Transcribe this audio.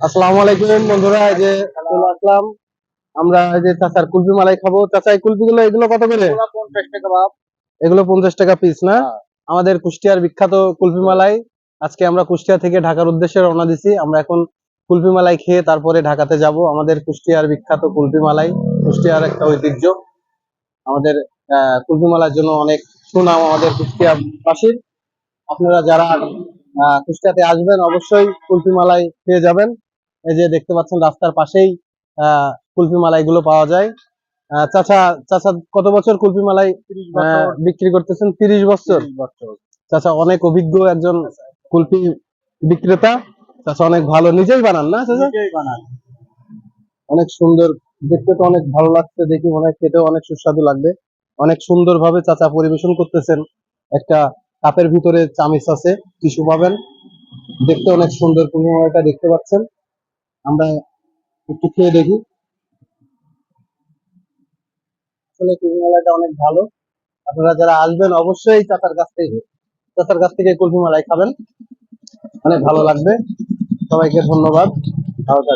আসসালামু আলাইকুম বন্ধুরা এই যে চলে আসলাম। আমরা এই যে চাচার কুলফি মালাই খাব। চাচা এই কুলফি গুলো এগুলো কত করে? পঞ্চাশ টাকা বাপ এগুলো পঞ্চাশ টাকা পিস না? আমাদের কুষ্টিয়ার বিখ্যাত কুলফি মালাই। আজকে আমরা কুষ্টিয়া থেকে ঢাকার উদ্দেশ্যে রওনা দিছি। আমরা এখন কুলফি মালাই খেয়ে তারপরে ঢাকাতে যাব। আমাদের কুষ্টিয়ার বিখ্যাত কুলফি মালাই। কুষ্টিয়ার একটা ঐতিহ্য। আমাদের আহ, কুলফি মালার জন্য অনেক সুনাম আমাদের কুষ্টিয়াবাসীর। আপনারা যারা কুষ্টিয়াতে আসবেন অবশ্যই কুলফি মালাই পেয়ে যাবেন। এই যে দেখতে পাচ্ছেন রাস্তার পাশেই আহ, কুলফি মালাই গুলো পাওয়া যায়। চাচা চাচা কত বছর কুলফি মালাই বিক্রি করতেছেন? তিরিশ বছর? চাচা অনেক অভিজ্ঞ একজন কুলফি বিক্রেতা। চাচা অনেক ভালো নিজেই বানান না চাচা? অনেক সুন্দর দেখতে তো অনেক ভালো লাগছে দেখি মনে হয় খেতেও অনেক সুস্বাদু লাগবে। অনেক সুন্দর ভাবে চাচা পরিবেশন করতেছেন একটা কাপের ভিতরে চামিচ আছে, টিস্যু পাবেন। দেখতে অনেক সুন্দর কুলফি দেখতে পাচ্ছেন। আমরা একটু খেয়ে দেখি। আসলে কুলফিমালাইটা অনেক ভালো। আপনারা যারা আসবেন, অবশ্যই চাচার কাছ থেকে, চাচার কাছ থেকে কুলফি মালাই খাবেন। অনেক ভালো লাগবে। সবাইকে ধন্যবাদ। ভালো থাকবেন।